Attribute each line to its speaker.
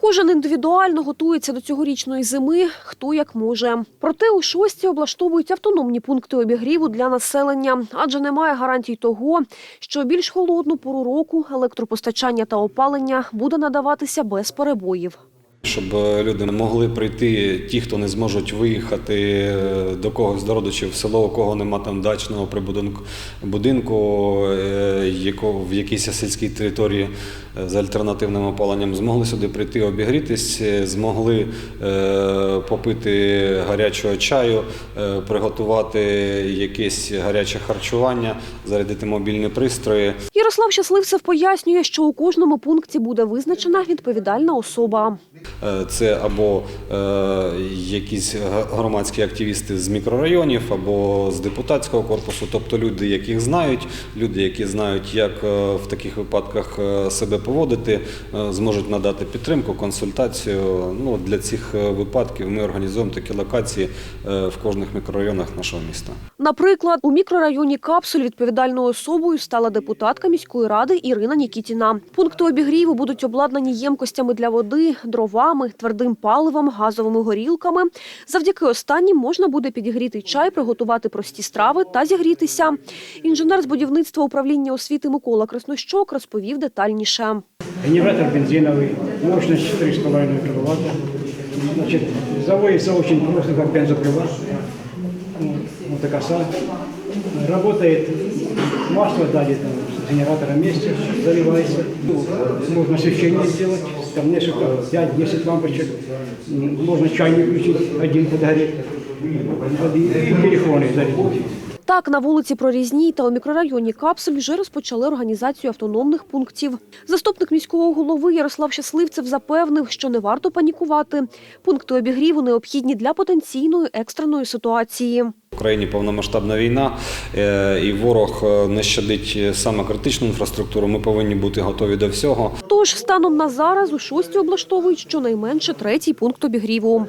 Speaker 1: Кожен індивідуально готується до цьогорічної зими, хто як може. Проте у шості облаштовують автономні пункти обігріву для населення, адже немає гарантій того, що більш холодну пору року електропостачання та опалення буде надаватися без перебоїв.
Speaker 2: Щоб е, люди могли прийти, ті, хто не зможуть виїхати е, до когось до родичів в село, у кого нема там дачного прибудинку будинку, е, в якійсь сільській території з альтернативним опаленням, змогли сюди прийти обігрітись, змогли попити гарячого чаю, приготувати якесь гаряче харчування, зарядити мобільні пристрої.
Speaker 1: Ярослав Щасливцев пояснює, що у кожному пункті буде визначена відповідальна особа.
Speaker 2: Е, Це або е, якісь громадські активісти з мікрорайонів, або з депутатського корпусу, тобто люди, яких знають, люди, які знають, як е, в таких випадках себе поводити, зможуть надати підтримку, консультацію. Ну, для цих випадків ми організуємо такі локації в кожних мікрорайонах нашого міста.
Speaker 1: Наприклад, у мікрорайоні Капсуль відповідальною особою стала депутатка міської ради Ірина Нікітіна. Пункти обігріву будуть обладнані ємкостями для води, дровами, твердим паливом, газовими горілками. Завдяки останнім можна буде підігріти чай, приготувати прості страви та зігрітися. Інженер з будівництва управління освіти Микола Краснощок розповів детальніше.
Speaker 3: Генератор бензиновый, мощность 4,5 киловатта. Значит, заводится очень просто, как бензопила. Вот, вот такая са. Работает масло дали там, с генератором вместе, заливается. Ну, Можно освещение сделать, там несколько, 5-10 лампочек. Можно чайник включить, один подгорит. И телефоны зарядить.
Speaker 1: Так, на вулиці Прорізній та у мікрорайоні Капсуль вже розпочали організацію автономних пунктів. Заступник міського голови Ярослав Щасливцев запевнив, що не варто панікувати. Пункти обігріву необхідні для потенційної екстреної ситуації.
Speaker 2: Україні повномасштабна війна, е, і ворог е, не щадить саме критичну інфраструктуру. Ми повинні бути готові до всього.
Speaker 1: Тож станом на зараз у шості облаштовують щонайменше третій пункт обігріву.